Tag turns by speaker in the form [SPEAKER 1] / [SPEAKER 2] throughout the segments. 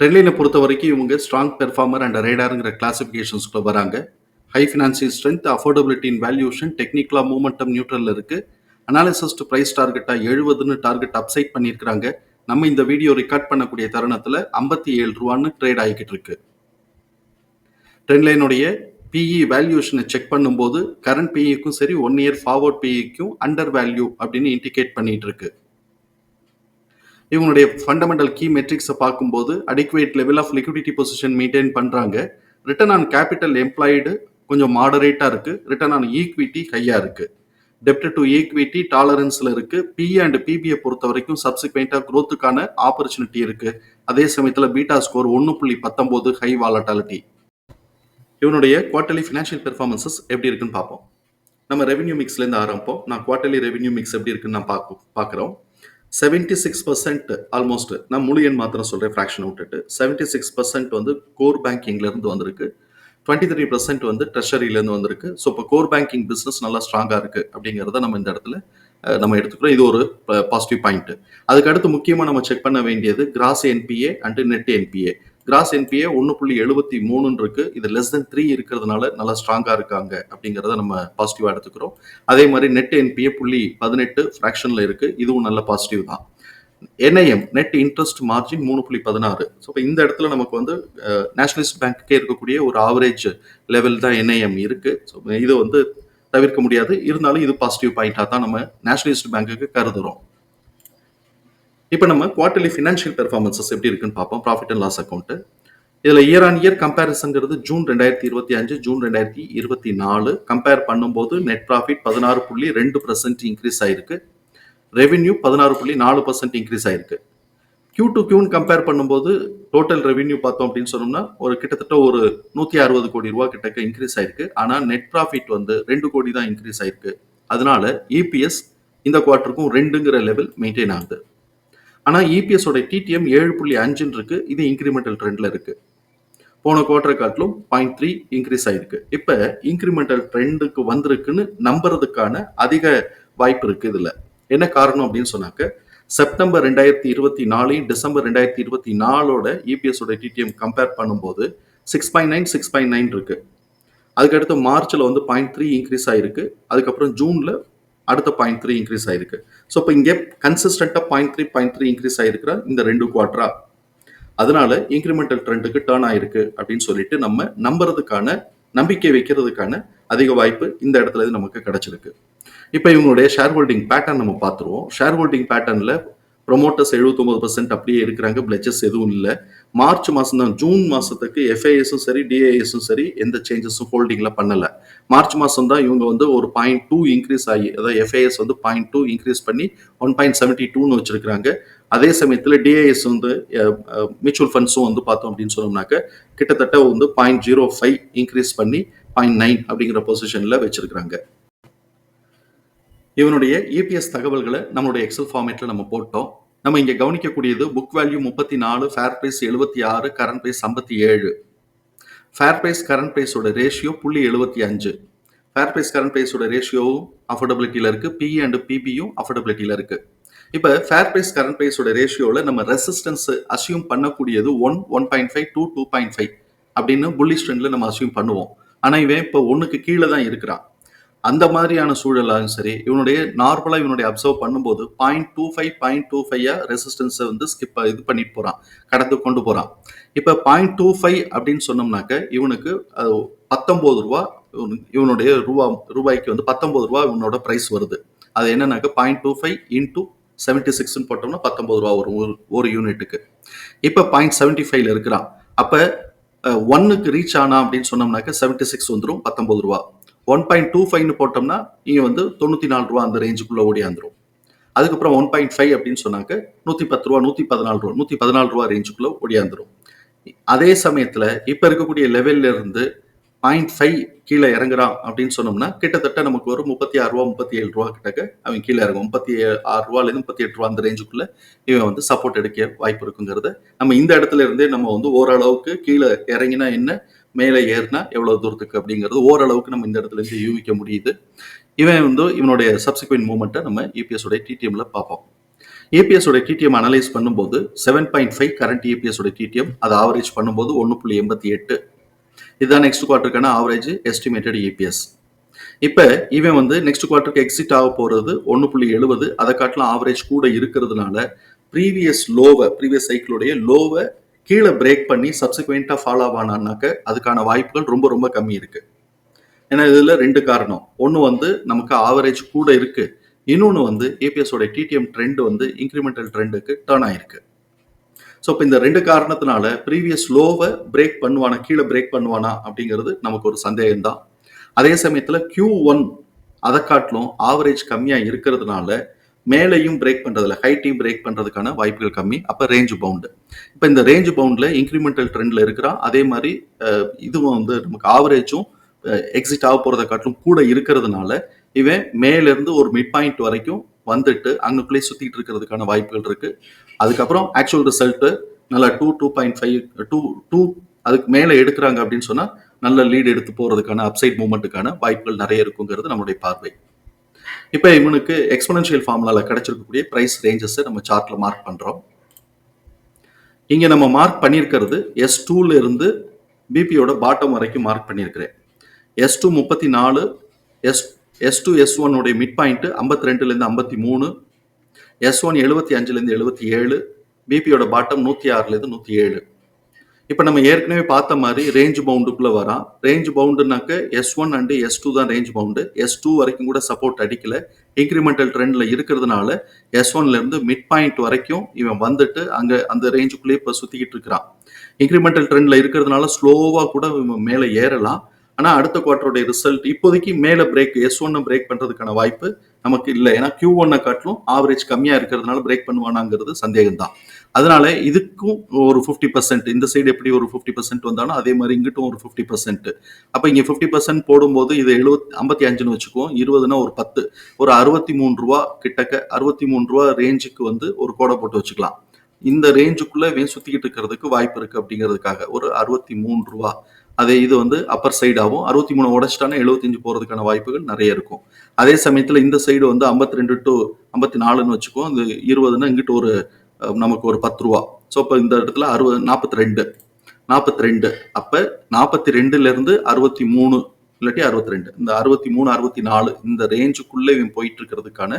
[SPEAKER 1] ட்ரெண்ட்லைனை பொறுத்த வரைக்கும் இவங்க ஸ்ட்ராங் பெர்ஃபார்மர் அண்ட் ரேடாருங்கிற கிளாசிஃபிகேஷன்ஸ்க்குள்ள வராங்க. High financial strength affordability in valuation டெக்னிக்கலாக மூமெண்டம் நியூட்ரலில் இருக்குது அனாலிசிஸ் டு பிரைஸ் டார்கெட்டா எழுபதுன்னு டார்கெட் அப்சைட் பண்ணியிருக்கிறாங்க. நம்ம இந்த வீடியோ ரெக்கார்ட் பண்ணக்கூடிய தருணத்தில் ஐம்பத்தி ஏழு ரூபான்னு ட்ரேட் ஆகிக்கிட்டு இருக்கு. ட்ரெண்ட்லைனுடைய பிஇ வேல்யூஷனை செக் பண்ணும்போது கரண்ட் பிஇக்கும் சரி ஒன் இயர் ஃபார்வர்ட் பிஇக்கும் அண்டர் வேல்யூ அப்படின்னு இண்டிகேட் பண்ணிட்டு இருக்கு. இவங்களுடைய ஃபண்டமெண்டல் கீ மெட்ரிக்ஸை பார்க்கும்போது adequate level of liquidity position maintain பண்ணுறாங்க ரிட்டர்ன் ஆன் கேபிட்டல் எம்ப்ளாய்டு கொஞ்சம் மாடரேட்டாக இருக்குது ரிட்டர்ன் ஆன் ஈக்விட்டி ஹையாக இருக்குது டெப்ட் டு ஈக்விட்டி டாலரன்ஸில் இருக்குது பி அண்ட் பிபிஐ பொறுத்த வரைக்கும் சப்சிக்வெண்ட்டாக க்ரோத்துக்கான ஆப்பர்ச்சுனிட்டி இருக்குது அதே சமயத்தில் பீட்டா ஸ்கோர் ஒன்று புள்ளி பத்தொம்போது ஹை வாலட்டாலிட்டி இவனுடைய குவார்டர்லி ஃபினான்ஷியல் பெர்ஃபார்மன்சஸ் எப்படி இருக்குன்னு பார்ப்போம். நம்ம ரெவென்யூ மிக்ஸ்லேருந்து ஆரம்பிப்போம். நான் குவார்டர்லி ரெவென்யூ மிக்ஸ் எப்படி இருக்குன்னு நான் பார்க்க பார்க்குறோம். செவன்டி சிக்ஸ் பர்சன்ட் ஆல்மோஸ்ட் நான் முழு எண் மாத்திரம் சொல்கிறேன் ஃப்ராக்ஷன் விட்டுட்டு. செவன்டி சிக்ஸ் பர்சன்ட் வந்து கோர் பேங்கிங்லேருந்து வந்திருக்கு. டுவெண்ட்டி த்ரீ பர்சன்ட் வந்து ட்ரெஷரியிலேருந்து வந்திருக்கு. ஸோ இப்போ கோர் பேங்கிங் பிஸ்னஸ் நல்லா ஸ்ட்ராங்காக இருக்குது அப்படிங்கிறத நம்ம இந்த இடத்துல நம்ம எடுத்துக்கிறோம். இது ஒரு பாசிட்டிவ் பாயிண்ட் அதுக்கு அடுத்து முக்கியமாக நம்ம செக் பண்ண வேண்டியது gross NPA and net NPA gross NPA ஒன்று புள்ளி எழுபத்தி மூணுன்னு இருக்கு இது லெஸ் தென் த்ரீ இருக்கிறதுனால நல்லா ஸ்ட்ராங்காக இருக்காங்க அப்படிங்கிறத நம்ம பாசிட்டிவாக எடுத்துக்கிறோம். அதே மாதிரி நெட் என்பிஏ புள்ளி பதினெட்டு ஃப்ராக்ஷனில் இருக்கு. இதுவும் நல்ல பாசிட்டிவ் தான். என்ஐஎம் நெட் இன்ட்ரெஸ்ட் மார்ஜின் மூணு புள்ளி பதினாறு. ஸோ இப்போ இந்த இடத்துல நமக்கு வந்து நேஷனலிஸ்ட் பேங்க்கே இருக்கக்கூடிய ஒரு ஆவரேஜ் லெவல் தான் என்ஐஎம் இருக்கு. ஸோ இது வந்து தவிர்க்க முடியாது. இருந்தாலும் இது பாசிட்டிவ் பாயிண்டாக தான் நம்ம நேஷனலிஸ்ட் பேங்க்குக்கு கருதுறோம். இப்போ நம்ம குவார்டர்லி ஃபினான்ஷியல் பெர்ஃபார்மன்சஸ் எப்படி இருக்குன்னு பார்ப்போம். ப்ராஃபிட் அண்ட் லாஸ் அக்கௌண்ட்டு இதில் இயர் ஆன் இயர் கம்பேரிசன்கிறது ஜூன் ரெண்டாயிரத்தி இருபத்தி அஞ்சு ஜூன் ரெண்டாயிரத்தி இருபத்தி நாலு. கம்பேர் பண்ணும்போது நெட் ப்ராஃபிட் பதினாறு புள்ளி ரெண்டு பர்சன்ட் இன்க்ரீஸ் ஆயிருக்கு. ரெவென்யூ பதினாறு புள்ளி நாலு பர்சன்ட் இன்க்ரீஸ் ஆயிருக்கு. கியூ டு கியூன்னு கம்பேர் பண்ணும்போது டோட்டல் ரெவென்யூ பார்த்தோம் அப்படின்னு சொன்னோம்னா ஒரு கிட்டத்தட்ட ஒரு நூற்றி அறுபது கோடி ரூபா கிட்டக்க இன்க்ரீஸ் ஆயிருக்கு. ஆனால் நெட் ப்ராஃபிட் வந்து ரெண்டு கோடி தான் இன்க்ரீஸ் ஆயிருக்கு. அதனால இபிஎஸ் இந்த குவார்ட்டருக்கும் ரெண்டுங்கிற லெவல் மெயின்டைன் ஆகுது. ஆனால் இபிஎஸோட டிடிஎம் ஏழு புள்ளி அஞ்சுன்னு இருக்கு. இது இன்க்ரிமெண்டல் ட்ரெண்டில் இருக்கு. போன குவார்டர் காட்டிலும் பாயிண்ட் த்ரீ இன்க்ரீஸ் ஆயிருக்கு. இப்போ இன்க்ரிமெண்டல் ட்ரெண்டுக்கு வந்திருக்குன்னு நம்புறதுக்கான அதிக வாய்ப்பு இருக்கு இதில். என்ன காரணம் அப்படின்னு சொன்னாக்க செப்டம்பர் ரெண்டாயிரத்தி இருபத்தி நாலையும் டிசம்பர் ரெண்டாயிரத்தி இருபத்தி நாலோட இபிஎஸோட டிடிஎம் கம்பேர் பண்ணும்போது six point nine six point nine இருக்கு. அதுக்கடுத்து மார்ச்சில் வந்து பாயிண்ட் த்ரீ இன்க்ரீஸ் ஆயிருக்கு. அதுக்கப்புறம் ஜூனில் அடுத்த பாயிண்ட் த்ரீ இன்க்ரீஸ் ஆயிருக்கு. ஸோ இப்போ இங்கே கன்சிஸ்டண்டா point three point three increase ஆயிருக்கிற இந்த ரெண்டு குவார்டரா அதனால இன்க்ரிமெண்டல் ட்ரெண்டுக்கு டேர்ன் ஆயிருக்கு அப்படின்னு சொல்லிட்டு நம்ம நம்புறதுக்கான நம்பிக்கை வைக்கிறதுக்கான அதிக வாய்ப்பு இந்த இடத்துல இது நமக்கு கிடைச்சிருக்கு. இப்போ இவங்களுடைய ஷேர் ஹோல்டிங் பேட்டர்ன் நம்ம பார்த்துருவோம். ஷேர் ஹோல்டிங் பேட்டர்னில் ப்ரொமோட்டர்ஸ் எழுபத்தொம்பது பர்சன்ட் அப்படியே இருக்கிறாங்க பிளச்சஸ் எதுவும் இல்லை. மார்ச் மாதம் தான் ஜூன் மாதத்துக்கு எஃப்ஐஎஸும் சரி டிஏஎஸும் சரி எந்த சேஞ்சஸும் ஹோல்டிங்கில் பண்ணலை. மார்ச் மாதம் தான் இவங்க வந்து ஒரு பாயிண்ட் டூ இன்க்ரீஸ் ஆகி அதாவது எஃப்ஐஎஸ் வந்து பாயிண்ட் டூ இன்க்ரீஸ் பண்ணி ஒன் பாயிண்ட் செவன்ட்டி டூன்னு வச்சிருக்காங்க அதே சமயத்தில் டிஏஎஸ் வந்து மியூச்சுவல் ஃபண்ட்ஸும் வந்து பார்த்தோம் அப்படின்னு சொன்னோம்னாக்க கிட்டத்தட்ட வந்து பாயிண்ட் ஜீரோ ஃபைவ் இன்க்ரீஸ் பண்ணி பாயிண்ட் நைன் அப்படிங்கிற பொசிஷனில் வச்சுருக்கிறாங்க. இவனுடைய இபிஎஸ் தகவல்களை நம்மளுடைய எக்ஸல் ஃபார்மேட்டில் நம்ம போட்டோம். நம்ம இங்கே கவனிக்கக்கூடியது புக் வேல்யூ முப்பத்தி நாலு ஃபேர் ப்ரைஸ் எழுபத்தி ஆறு கரண்ட் ப்ரைஸ் ஐம்பத்தி ஏழு ஃபேர் ப்ரைஸ் கரண்ட் ப்ரைஸோட ரேஷியோ புள்ளி எழுபத்தி அஞ்சு ஃபேர் ப்ரைஸ் கரண்ட் ப்ரைஸோட ரேஷியோவும் அஃபோர்டபிலிட்டியில் இருக்குது பிஇ அண்ட் பிபியும் அஃபோர்டபிலிட்டியில் இருக்குது இப்போ ஃபேர் ப்ரைஸ் கரண்ட் ப்ரைஸோட ரேஷியோவில் நம்ம ரெசிஸ்டன்ஸ் அசியூம் பண்ணக்கூடியது one one point five two two point five அப்படின்னு புள்ளி ஸ்ட்ரெண்டில் நம்ம அசியூம் பண்ணுவோம். ஆனால் இவன் இப்போ ஒன்றுக்கு கீழே தான் இருக்கிறான். அந்த மாதிரியான சூழலாலும் சரி இவனுடைய நார்மலாக இவனுடைய அப்சர்வ் பண்ணும்போது point two five point two five ரெசிஸ்டன்ஸை வந்து ஸ்கிப் இது பண்ணிட்டு போகிறான் கடந்து கொண்டு போகிறான் இப்போ பாயிண்ட் டூ ஃபைவ் அப்படின்னு சொன்னோம்னாக்க இவனுக்கு அது பத்தொம்போது ரூபா இவனு- இவனுடைய ரூபா ரூபாய்க்கு வந்து பத்தொம்போது ரூபா இவனோட ப்ரைஸ் வருது. அது என்னன்னாக்க point two five into seventy சிக்ஸ்னு போட்டோம்னா பத்தொம்போது ரூபா வரும் ஒரு- ஒரு யூனிட்டுக்கு இப்போ பாயிண்ட் செவன்ட்டி ஃபைவ்ல இருக்கிறான். அப்போ ஒன்னுக்கு ரீச் ஆனா அப்படின்னு சொன்னோம்னாக்க செவன்ட்டி சிக்ஸ் வந்துடும் பத்தொம்பது ரூபா. ஒன் பாயிண்ட் டூ ஃபைவ்னு போட்டோம்னா நீங்கள் வந்து தொண்ணூற்றி நாலு ரூபா அந்த ரேஞ்சுக்குள்ளே ஓடியாந்துரும் அதுக்கப்புறம் ஒன் பாயிண்ட் ஃபைவ் அப்படின்னு சொன்னாக்க நூற்றி பத்து ரூபா நூற்றி பதினாலு ரூபா நூற்றி பதினாலு ரூபா ரேஞ்சுக்குள்ளே ஓடியாந்துரும் அதே சமயத்தில் இப்போ இருக்கக்கூடிய லெவல்ல இருந்து பாயிண்ட் ஃபைவ் கீழே இறங்குறான் அப்படின்னு சொன்னோம்னா கிட்டத்தட்ட நமக்கு ஒரு முப்பத்தி ஆறு ரூபா முப்பத்தி ஏழு ரூபா கிட்டக்க அவன் கீழே இறங்கும். முப்பத்தி ஆறு ரூபாலேருந்து முப்பத்தி எட்டு ரூபா அந்த ரேஞ்சுக்குள்ள இவன் வந்து சப்போர்ட் எடுக்க வாய்ப்பு இருக்குங்கிறத நம்ம இந்த இடத்துல இருந்தே நம்ம வந்து ஓரளவுக்கு கீழே இறங்கினா என்ன மேலே ஏறினா எவ்வளவு தூரத்துக்கு அப்படிங்கிறது ஓரளவுக்கு நம்ம இந்த இடத்துல இருந்து யூகிக்க முடியுது. இவன் வந்து இவனுடைய சப்சிக்வெண்ட் மூமெண்ட்டை நம்ம இபிஎஸ் உடைய டிடிஎம்ல பார்ப்போம். ஏபிஎஸ் உடைய டிடிஎம் அனலைஸ் பண்ணும்போது seven point five current EPS உடைய டிடிஎம் அதை ஆவரேஜ் பண்ணும்போது ஒன்று புள்ளி எண்பத்தி எட்டு. இதுதான் நெக்ஸ்ட் குவார்ட்டருக்கான ஆவரேஜ் எஸ்டிமேட்டட் ஏபிஎஸ் இப்போ இவன் வந்து நெக்ஸ்ட் குவார்ட்டருக்கு எக்ஸிட் ஆக போகிறது ஒன்று புள்ளி எழுபது அதை காட்டிலும் ஆவரேஜ் கூட இருக்கிறதுனால ப்ரீவியஸ் லோவை ப்ரீவியஸ் சைக்கிளுடைய லோவை கீழே பிரேக் பண்ணி சப்சிக்வெண்ட்டாக ஃபாலோ ஆவானாக்க அதுக்கான வாய்ப்புகள் ரொம்ப ரொம்ப கம்மி இருக்குது ஏன்னா இதில் ரெண்டு காரணம். ஒன்று வந்து நமக்கு ஆவரேஜ் கூட இருக்குது இன்னொன்று வந்து ஏபிஎஸோட டிடிஎம் ட்ரெண்ட் வந்து இன்க்ரிமெண்டல் ட்ரெண்டுக்கு டேர்ன் ஆயிருக்கு. ஸோ இப்போ இந்த ரெண்டு காரணத்தினால ப்ரீவியஸ் லோவை பிரேக் பண்ணுவானா கீழே பிரேக் பண்ணுவானா அப்படிங்கிறது நமக்கு ஒரு சந்தேகம் தான் அதே சமயத்தில் கியூ ஒன் அதை காட்டிலும் ஆவரேஜ் கம்மியாக இருக்கிறதுனால மேலையும் பிரேக் பண்ணுறதுல ஹைட்டையும் பிரேக் பண்ணுறதுக்கான வாய்ப்புகள் கம்மி. அப்போ ரேஞ்ச் பவுண்டு இப்போ இந்த ரேஞ்ச் பவுண்டில் இன்க்ரிமெண்டல் ட்ரெண்டில் இருக்கிறான் அதே மாதிரி இதுவும் வந்து நமக்கு ஆவரேஜும் எக்ஸிட் ஆக போகிறத காட்டிலும் கூட இருக்கிறதுனால இவன் மேலேருந்து ஒரு மிட் பாயிண்ட் வரைக்கும் வந்துட்டு அங்கக்குள்ளேயே சுற்றிட்டு இருக்கிறதுக்கான வாய்ப்புகள் இருக்குது அதுக்கப்புறம் ஆக்சுவல் ரிசல்ட்டு நல்லா two two point five two two அதுக்கு மேலே எடுக்கிறாங்க அப்படின்னு சொன்னால் நல்ல லீடு எடுத்து போகிறதுக்கான அப்சைட் மூமெண்ட்டுக்கான வாய்ப்புகள் நிறைய இருக்குங்கிறது நம்மளுடைய பார்வை. இப்போ இவனுக்கு எக்ஸ்பனன்ஷியல் ஃபார்முலாவில் கிடைச்சிருக்கக்கூடிய ப்ரைஸ் ரேஞ்சஸை நம்ம சார்ட்டில் மார்க் பண்ணுறோம் இங்கே நம்ம மார்க் பண்ணியிருக்கிறது எஸ் டூலேருந்து பிபியோட பாட்டம் வரைக்கும் மார்க் பண்ணியிருக்கிறேன். எஸ் டூ முப்பத்தி நாலு எஸ் எஸ் டூ எஸ் ஒன்னுடைய உடைய மிட் பாயிண்ட்டு ஐம்பத்தி ரெண்டுலேருந்து ஐம்பத்தி மூணு எஸ் ஒன் எழுபத்தி அஞ்சுலேருந்து எழுபத்தி ஏழு பிபியோட பாட்டம் நூற்றி ஆறுலேருந்து நூற்றி ஏழு. இப்போ நம்ம ஏற்கனவே பார்த்த மாதிரி ரேஞ்ச் பவுண்டுக்குள்ளே வரான். Range பவுண்டுனாக்க S one and S two தான் ரேஞ்ச் பவுண்டு எஸ் டூ வரைக்கும் கூட சப்போர்ட் அடிக்கல. இன்க்ரிமெண்டல் ட்ரெண்டில் இருக்கிறதுனால எஸ் ஒன்லேருந்து மிட் பாயிண்ட் வரைக்கும் இவன் வந்துட்டு அங்கே அந்த ரேஞ்சுக்குள்ளேயே இப்போ சுற்றிக்கிட்டு இருக்கிறான். இன்க்ரிமெண்டல் ட்ரெண்டில் இருக்கிறதுனால ஸ்லோவாக கூட இவன் மேலே ஏறலாம். ஆனால் அடுத்த குவார்டருடைய ரிசல்ட் இப்போதைக்கு மேலே பிரேக் எஸ் ஒன்னு பிரேக் பண்ணுறதுக்கான வாய்ப்பு நமக்கு இல்லை. ஏன்னா கியூ ஒன்னை காட்டிலும் ஆவரேஜ் கம்மியா இருக்கிறதுனால பிரேக் பண்ணுவானாங்கிறது சந்தேகம் தான் அதனால இதுக்கும் ஒரு ஃபிஃப்டி பர்சன்ட் இந்த சைடு எப்படி ஒரு ஃபிஃப்டி பர்சன்ட் வந்தாலும் அதே மாதிரி இங்கிட்டும் ஒரு ஃபிஃப்டி பர்சன்ட் அப்போ இங்கே ஃபிஃப்டி பர்சன்ட் போடும்போது இது எழுபத்தி ஐம்பத்தி அஞ்சுன்னு வச்சுக்குவோம். இருபதுனா ஒரு பத்து. ஒரு அறுபத்தி மூணு ரூபா கிட்டக்க அறுபத்தி மூணு ரூபா ரேஞ்சுக்கு வந்து ஒரு கோடை போட்டு வச்சுக்கலாம். இந்த ரேஞ்சுக்குள்ளே இவன் சுற்றிக்கிட்டு இருக்கிறதுக்கு வாய்ப்பு இருக்குது அப்படிங்கிறதுக்காக. ஒரு அறுபத்தி மூணு ரூபா. அதே இது வந்து அப்பர் சைடாகவும் அறுபத்தி மூணு உடச்சிட்டானா எழுபத்தஞ்சு போகிறதுக்கான வாய்ப்புகள் நிறைய இருக்கும். அதே சமயத்தில் இந்த சைடு வந்து ஐம்பத்தி ரெண்டு டு ஐம்பத்தி நாலுன்னு வச்சுக்கோ இந்த இருபதுன்னா இங்கிட்டு ஒரு நமக்கு ஒரு பத்து ரூபா. ஸோ இப்போ இந்த இடத்துல அறுபது நாற்பத்தி ரெண்டு. நாற்பத்தி ரெண்டு. அப்போ நாற்பத்தி ரெண்டுலேருந்து அறுபத்தி மூணு இல்லாட்டி அறுபத்தி ரெண்டு. இந்த அறுபத்தி மூணு அறுபத்தி நாலு இந்த ரேஞ்சுக்குள்ளே இவன் போயிட்டு இருக்கிறதுக்கான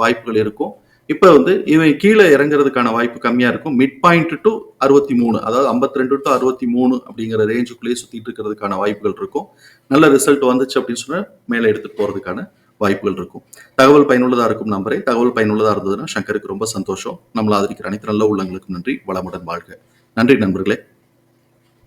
[SPEAKER 1] வாய்ப்புகள் இருக்கும். இப்போ வந்து இவன் கீழே இறங்குறதுக்கான வாய்ப்பு கம்மியாக இருக்கும். மிட் பாயிண்ட் டு அறுபத்தி மூணு அதாவது ஐம்பத்தி ரெண்டு டு அறுபத்தி மூணு அப்படிங்கிற ரேஞ்சுக்குள்ளேயே சுற்றிட்டு இருக்கிறதுக்கான வாய்ப்புகள் இருக்கும். நல்ல ரிசல்ட் வந்துச்சு அப்படின்னு சொன்னால் மேலே எடுத்துகிட்டு போகிறதுக்கான வாய்ப்புகள் இருக்கும். தகவல் பயனுள்ளதாக இருக்கும் நம்பரே. தகவல் பயனுள்ளதாக இருந்ததுன்னா சங்கருக்கு ரொம்ப சந்தோஷம். நம்மளை ஆதரிக்கிற அனைத்து நல்ல உள்ளங்களுக்கும் நன்றி. வளமுடன் வாழ்க. நன்றி நண்பர்களே.